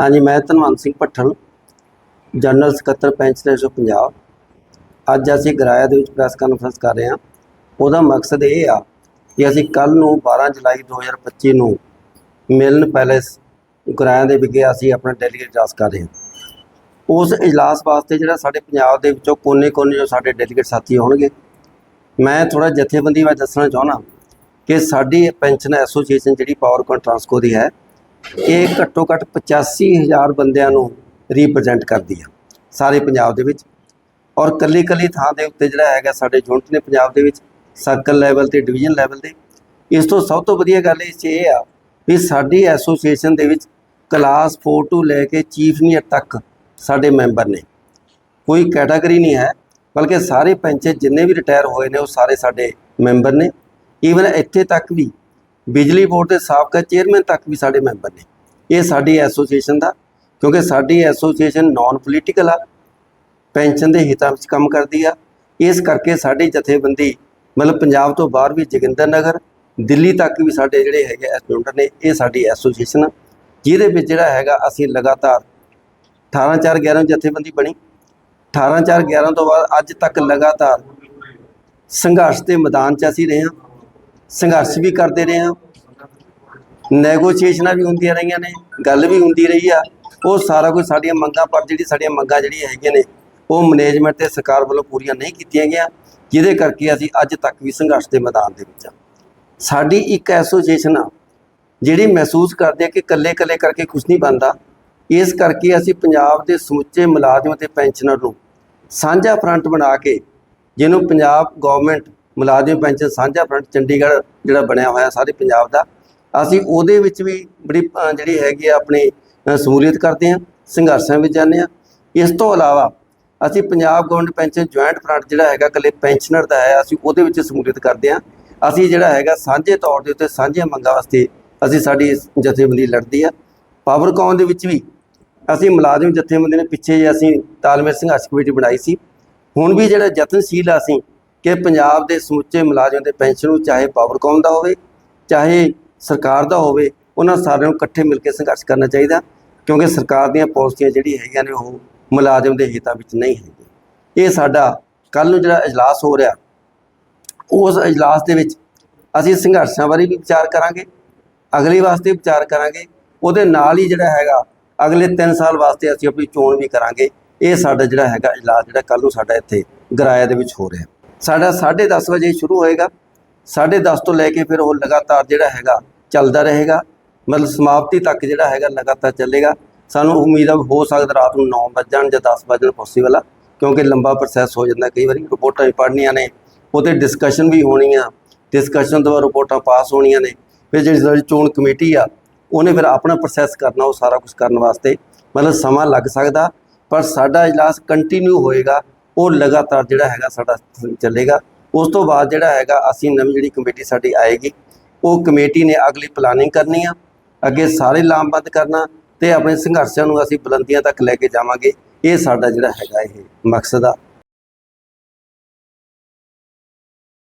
ਹਾਂਜੀ, ਮੈਂ ਧਨਵੰਤ ਸਿੰਘ ਭੱਠਲ, ਜਨਰਲ ਸਕੱਤਰ ਪੈਨਸ਼ਨ ਨੈਸ਼ਨਲ ਪੰਜਾਬ ਅੱਜ ਅਸੀਂ ਗਰਾਇਆ ਦੇ ਵਿੱਚ ਪ੍ਰੈਸ ਕਾਨਫਰੰਸ ਕਰ ਰਹੇ ਹਾਂ। ਉਹਦਾ ਮਕਸਦ ਇਹ ਆ ਕਿ ਅਸੀਂ ਕੱਲ ਨੂੰ 12 ਜੁਲਾਈ 2025 ਨੂੰ ਮਿਲਨ ਪੈਲੇਸ ਗਰਾਇਆ ਦੇ ਵਿਖੇ ਅਸੀਂ ਆਪਣਾ ਡੈਲੀਗੇਟ ਇਜਲਾਸ ਕਰ ਰਹੇ ਹਾਂ। ਉਸ ਇਜਲਾਸ ਵਾਸਤੇ ਜਿਹੜਾ ਸਾਡੇ ਪੰਜਾਬ ਦੇ ਵਿੱਚੋਂ ਕੋਨੇ-ਕੋਨੇ ਜੋ ਸਾਡੇ ਡੈਲੀਗੇਟ ਸਾਥੀ ਹੋਣਗੇ ਮੈਂ ਥੋੜਾ ਜਥੇਬੰਦੀ ਬਾਰੇ ਦੱਸਣਾ ਚਾਹੁੰਦਾ ਕਿ ਸਾਡੀ ਪੈਨਸ਼ਨ ਐਸੋਸੀਏਸ਼ਨ ਜਿਹੜੀ ਪਾਵਰ ਟਰਾਂਸਕੋ ਦੀ ਹੈ ਇਹ ਘੱਟੋ ਘੱਟ 85000 ਬੰਦਿਆਂ ਨੂੰ ਰਿਪਰੈਜ਼ੈਂਟ ਕਰਦੀ ਆ, ਸਾਰੇ ਪੰਜਾਬ ਦੇ ਵਿੱਚ। ਔਰ ਕੱਲੀ ਕੱਲੀ ਥਾਂ ਦੇ ਉੱਤੇ ਜਿਹੜਾ ਹੈਗਾ ਸਾਡੇ ਯੂਨਿਟ ਨੇ ਪੰਜਾਬ ਦੇ ਵਿੱਚ ਸਰਕਲ ਲੈਵਲ ਤੇ ਡਿਵੀਜ਼ਨ ਲੈਵਲ ਦੇ ਇਸ ਤੋਂ ਸਭ ਤੋਂ ਵਧੀਆ ਗੱਲ ਇਸ 'ਚ ਇਹ ਆ ਵੀ ਸਾਡੀ ਐਸੋਸੀਏਸ਼ਨ ਦੇ ਵਿੱਚ ਕਲਾਸ 4 ਤੋਂ ਲੈ ਕੇ ਚੀਫ ਨੀਅਰ ਤੱਕ ਸਾਡੇ ਮੈਂਬਰ ਨੇ। ਕੋਈ ਕੈਟਾਗਰੀ ਨਹੀਂ ਹੈ, ਬਲਕਿ ਸਾਰੇ ਪੰਚ ਜਿੰਨੇ ਵੀ ਰਿਟਾਇਰ ਹੋਏ ਨੇ ਉਹ ਸਾਰੇ ਸਾਡੇ ਮੈਂਬਰ ਨੇ। ਈਵਨ ਇੱਥੇ ਤੱਕ ਵੀ ਬਿਜਲੀ ਬੋਰਡ ਦੇ ਸਾਬਕਾ ਚੇਅਰਮੈਨ ਤੱਕ ਵੀ ਸਾਡੇ ਮੈਂਬਰ ਨੇ। ਇਹ ਸਾਡੀ ਐਸੋਸੀਏਸ਼ਨ ਦਾ, ਕਿਉਂਕਿ ਸਾਡੀ ਐਸੋਸੀਏਸ਼ਨ ਨਾਨ ਪੋਲੀਟੀਕਲ ਆ, ਪੈਨਸ਼ਨ ਦੇ ਹਿੱਤਾਂ ਵਿੱਚ ਕੰਮ ਕਰਦੀ ਆ। ਇਸ ਕਰਕੇ ਸਾਡੀ ਜਥੇਬੰਦੀ, ਮਤਲਬ ਪੰਜਾਬ ਤੋਂ ਬਾਹਰ ਵੀ ਜੋਗਿੰਦਰ ਨਗਰ, ਦਿੱਲੀ ਤੱਕ ਵੀ ਸਾਡੇ ਜਿਹੜੇ ਹੈਗੇ ਐਸਟੂਡੈਂਟ ਨੇ, ਇਹ ਸਾਡੀ ਐਸੋਸੀਏਸ਼ਨ ਆ। ਜਿਹਦੇ ਵਿੱਚ ਜਿਹੜਾ ਹੈਗਾ, ਅਸੀਂ ਲਗਾਤਾਰ 18 4 11 ਜਥੇਬੰਦੀ ਬਣੀ। 18 4 11 ਤੋਂ ਬਾਅਦ ਅੱਜ ਤੱਕ ਲਗਾਤਾਰ ਸੰਘਰਸ਼ ਦੇ ਮੈਦਾਨ 'ਚ ਅਸੀਂ ਰਹੇ ਹਾਂ। ਸੰਘਰਸ਼ ਵੀ ਕਰਦੇ ਰਹੇ ਹਾਂ। ਨੈਗੋਸ਼ੀਏਸ਼ਨਾਂ ਵੀ ਹੁੰਦੀਆਂ ਰਹੀਆਂ ਨੇ, ਗੱਲ ਵੀ ਹੁੰਦੀ ਰਹੀ ਆ। ਉਹ ਸਾਰਾ ਕੁਝ ਸਾਡੀਆਂ ਮੰਗਾਂ, ਪਰ ਜਿਹੜੀ ਸਾਡੀਆਂ ਮੰਗਾਂ ਜਿਹੜੀਆਂ ਹੈਗੀਆਂ ਨੇ, ਉਹ ਮੈਨੇਜਮੈਂਟ ਤੇ ਸਰਕਾਰ ਵੱਲੋਂ ਪੂਰੀਆਂ ਨਹੀਂ ਕੀਤੀਆਂ ਗਈਆਂ। ਜਿਹਦੇ ਕਰਕੇ ਅਸੀਂ ਅੱਜ ਤੱਕ ਵੀ ਸੰਘਰਸ਼ ਦੇ ਮੈਦਾਨ ਦੇ ਵਿੱਚ ਆ। ਸਾਡੀ ਇੱਕ ਐਸੋਸੀਏਸ਼ਨ ਆ, ਜਿਹੜੀ ਮਹਿਸੂਸ ਕਰਦੇ ਆ ਕਿ ਇਕੱਲੇ-ਇਕੱਲੇ ਕਰਕੇ ਕੁਝ ਨਹੀਂ ਬਣਦਾ। ਇਸ ਕਰਕੇ ਅਸੀਂ ਪੰਜਾਬ ਦੇ ਸਮੁੱਚੇ ਮੁਲਾਜ਼ਮ ਤੇ ਪੈਨਸ਼ਨਰ ਨੂੰ ਸਾਂਝਾ ਫਰੰਟ ਬਣਾ ਕੇ, ਜਿਹਨੂੰ ਪੰਜਾਬ ਗਵਰਨਮੈਂਟ ਮੁਲਾਜ਼ਮ ਪੈਨਸ਼ਨ ਸਾਂਝਾ ਫਰੰਟ ਚੰਡੀਗੜ੍ਹ ਜਿਹੜਾ ਬਣਿਆ ਹੋਇਆ ਸਾਰੇ ਪੰਜਾਬ ਦਾ, ਅਸੀਂ ਉਹਦੇ ਵਿੱਚ ਵੀ ਬੜੀ ਜਿਹੜੀ ਹੈਗੀ ਆ ਆਪਣੀ ਸ਼ਮੂਲੀਅਤ ਕਰਦੇ ਹਾਂ, ਸੰਘਰਸ਼ਾਂ ਵਿੱਚ ਜਾਂਦੇ ਹਾਂ। ਇਸ ਤੋਂ ਇਲਾਵਾ ਅਸੀਂ Punjab government pension joint front ਜਿਹੜਾ ਹੈਗਾ ਇਕੱਲੇ ਪੈਨਸ਼ਨਰ ਦਾ ਹੈ, ਅਸੀਂ ਉਹਦੇ ਵਿੱਚ ਸ਼ਮੂਲੀਅਤ ਕਰਦੇ ਹਾਂ। ਅਸੀਂ ਜਿਹੜਾ ਹੈਗਾ ਸਾਂਝੇ ਤੌਰ ਦੇ ਉੱਤੇ ਸਾਂਝੀਆਂ ਮੰਗਾਂ ਵਾਸਤੇ ਅਸੀਂ ਸਾਡੀ ਜਥੇਬੰਦੀ ਲੜਦੀ ਆ। ਪਾਵਰਕੌਨ ਦੇ ਵਿੱਚ ਵੀ ਅਸੀਂ ਮੁਲਾਜ਼ਮ ਜਥੇਬੰਦੀ ਨੇ ਪਿੱਛੇ ਜੇ ਅਸੀਂ ਤਾਲਮੇਲ ਸੰਘਰਸ਼ ਕਮੇਟੀ ਬਣਾਈ ਸੀ। ਹੁਣ ਵੀ ਜਿਹੜਾ ਯਤਨਸ਼ੀਲ ਆ ਅਸੀਂ ਕਿ ਪੰਜਾਬ ਦੇ ਸਮੁੱਚੇ ਮੁਲਾਜ਼ਮ ਦੇ ਪੈਨਸ਼ਨ ਨੂੰ ਚਾਹੇ ਪਾਵਰਕੌਮ ਦਾ ਹੋਵੇ, ਚਾਹੇ ਸਰਕਾਰ ਦਾ ਹੋਵੇ, ਉਹਨਾਂ ਸਾਰਿਆਂ ਨੂੰ ਇਕੱਠੇ ਮਿਲ ਕੇ ਸੰਘਰਸ਼ ਕਰਨਾ ਚਾਹੀਦਾ, ਕਿਉਂਕਿ ਸਰਕਾਰ ਦੀਆਂ ਪਾਲਿਸੀਆਂ ਜਿਹੜੀ ਹੈਗੀਆਂ ਨੇ ਉਹ ਮੁਲਾਜ਼ਮ ਦੇ ਹਿੱਤਾਂ ਵਿੱਚ ਨਹੀਂ ਹੈਗੀਆਂ। ਇਹ ਸਾਡਾ ਕੱਲ ਨੂੰ ਜਿਹੜਾ ਇਜਲਾਸ ਹੋ ਰਿਹਾ, ਉਸ ਇਜਲਾਸ ਦੇ ਵਿੱਚ ਅਸੀਂ ਸੰਘਰਸ਼ਾਂ ਬਾਰੇ ਵੀ ਵਿਚਾਰ ਕਰਾਂਗੇ, ਅਗਲੇ ਵਾਸਤੇ ਵਿਚਾਰ ਕਰਾਂਗੇ, ਉਹਦੇ ਨਾਲ ਹੀ ਜਿਹੜਾ ਹੈਗਾ, ਅਗਲੇ 3 ਸਾਲ ਵਾਸਤੇ ਅਸੀਂ ਆਪਣੀ ਚੋਣ ਵੀ ਕਰਾਂਗੇ। ਇਹ ਸਾਡਾ ਜਿਹੜਾ ਹੈਗਾ ਇਜਲਾਸ ਜਿਹੜਾ ਕੱਲ ਨੂੰ ਸਾਡਾ ਇੱਥੇ ਗਰਾਇਆ ਦੇ ਵਿੱਚ ਹੋ ਰਿਹਾ। ਸਾਡਾ 10:30 ਵਜੇ ਸ਼ੁਰੂ ਹੋਏਗਾ। 10:30 ਤੋਂ ਲੈ ਕੇ ਫਿਰ ਉਹ ਲਗਾਤਾਰ ਜਿਹੜਾ ਹੈਗਾ ਚੱਲਦਾ ਰਹੇਗਾ। ਮਤਲਬ ਸਮਾਪਤੀ ਤੱਕ ਜਿਹੜਾ ਹੈਗਾ ਲਗਾਤਾਰ ਚੱਲੇਗਾ। ਸਾਨੂੰ ਉਮੀਦ ਆ ਵੀ ਹੋ ਸਕਦਾ ਰਾਤ ਨੂੰ 9 ਵਜੇ ਜਾਣ ਜਾਂ 10 ਵਜੇ ਪੋਸੀਬਲ ਆ, ਕਿਉਂਕਿ ਲੰਬਾ ਪ੍ਰੋਸੈਸ ਹੋ ਜਾਂਦਾ ਕਈ ਵਾਰੀ। ਰਿਪੋਰਟਾਂ ਵੀ ਪੜ੍ਹਨੀਆਂ ਨੇ ਉਹਤੇ ਡਿਸਕਸ਼ਨ ਵੀ ਹੋਣੀ ਆ ਡਿਸਕਸ਼ਨ ਤੋਂ ਬਾਅਦ ਰਿਪੋਰਟਾਂ ਪਾਸ ਹੋਣੀਆਂ ਨੇ। ਫਿਰ ਜਿਹੜੀ ਸਾਡੀ ਚੋਣ ਕਮੇਟੀ ਆ, ਉਹਨੇ ਫਿਰ ਆਪਣਾ ਪ੍ਰੋਸੈਸ ਕਰਨਾ, ਉਹ ਸਾਰਾ ਕੁਝ ਕਰਨ ਵਾਸਤੇ। ਮਤਲਬ ਸਮਾਂ ਲੱਗ ਸਕਦਾ, ਪਰ ਸਾਡਾ ਇਜਲਾਸ ਕੰਟੀਨਿਊ ਹੋਏਗਾ। ਉਹ ਲਗਾਤਾਰ ਜਿਹੜਾ ਹੈਗਾ ਸਾਡਾ ਚੱਲੇਗਾ। ਉਸ ਤੋਂ ਬਾਅਦ ਜਿਹੜਾ ਹੈਗਾ ਅਸੀਂ ਨਵੀਂ ਜਿਹੜੀ ਕਮੇਟੀ ਸਾਡੀ ਆਏਗੀ, ਉਹ ਕਮੇਟੀ ਨੇ ਅਗਲੀ ਪਲਾਨਿੰਗ ਕਰਨੀ ਆ। ਅੱਗੇ ਸਾਰੇ ਲਾਮਬੰਦ ਕਰਨਾ ਤੇ ਆਪਣੇ ਸੰਘਰਸ਼ਾਂ ਨੂੰ ਅਸੀਂ ਬੁਲੰਦੀਆਂ ਤੱਕ ਲੈ ਕੇ ਜਾਵਾਂਗੇ। ਇਹ ਸਾਡਾ ਜਿਹੜਾ ਹੈਗਾ ਇਹ ਮਕਸਦ ਆ।